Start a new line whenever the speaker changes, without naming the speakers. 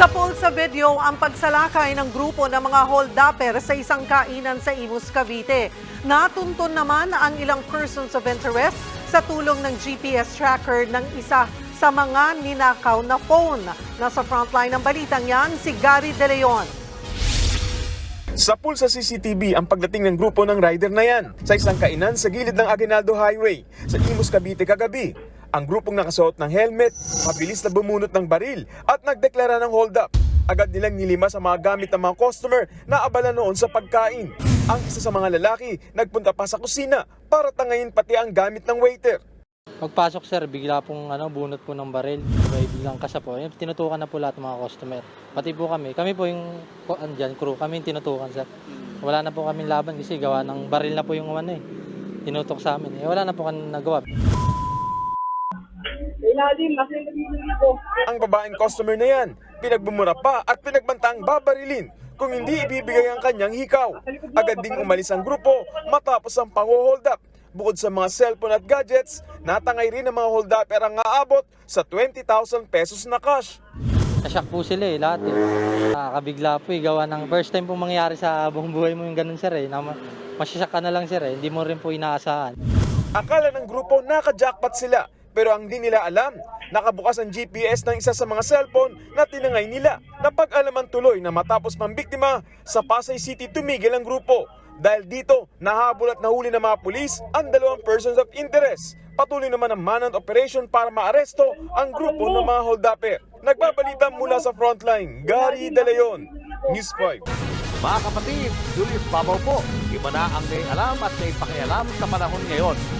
Sa poll sa video, ang pagsalakay ng grupo ng mga hold-upper sa isang kainan sa Imus, Cavite. Natuntun naman ang ilang persons of interest sa tulong ng GPS tracker ng isa sa mga ninakaw na phone. Nasa frontline ng balitang yan, si Gary De Leon.
Sa pool sa CCTV ang pagdating ng grupo ng rider na yan sa isang kainan sa gilid ng Aguinaldo Highway sa Imus, Cavite kagabi. Ang grupong nakasuot ng helmet, mabilis na bumunot ng baril at nagdeklara ng hold up. Agad nilang nilima sa mga gamit ng mga customer na abala noon sa pagkain. Ang isa sa mga lalaki nagpunta pa sa kusina para tangayin pati ang gamit ng waiter.
Pagpasok sir, bigla pong ano, bunot po ng baril. May biglang kasa po. Tinutukan na po lahat ng mga customer. Pati po kami. Kami po yung andyan, crew. Kami yung tinutukan sir. Wala na po kami laban kasi gawa ng baril na po yung ano eh. Tinutok sa amin. Eh, wala na po kami nagawa.
Ilalim, nasa ko.
Ang babaeng customer na yan, pinagbumura pa at pinagbantang babarilin kung hindi ibibigay ang kanyang hikaw. Agad ding umalis ang grupo matapos ang pang-hold up. Bukod sa mga cellphone at gadgets, natangay rin ng mga hold upper ang aabot sa 20,000 pesos na cash.
Nasyak po sila eh, lahat eh. Nakakabigla po eh, gawa ng first time pong mangyari sa buong buhay mo yung ganun sir eh. Na ma- masasyak ka na lang sir eh, hindi mo rin po inaasahan.
Akala ng grupo naka-jackpot sila pero ang di nila alam, nakabukas ang GPS ng isa sa mga cellphone na tinangay nila. Napag-alaman tuloy na matapos mambiktima sa Pasay City tumigil ang grupo. Dahil dito, nahabol at nahuli ng mga pulis ang dalawang persons of interest. Patuloy naman ang manhunt operation para maaresto ang grupo ng mga hold-upper. Nagbabalita mula sa frontline, Gary De Leon, News 5.
Mga kapatid, Julius Babaw po. Iba na ang may alam at may pakialam sa panahon ngayon.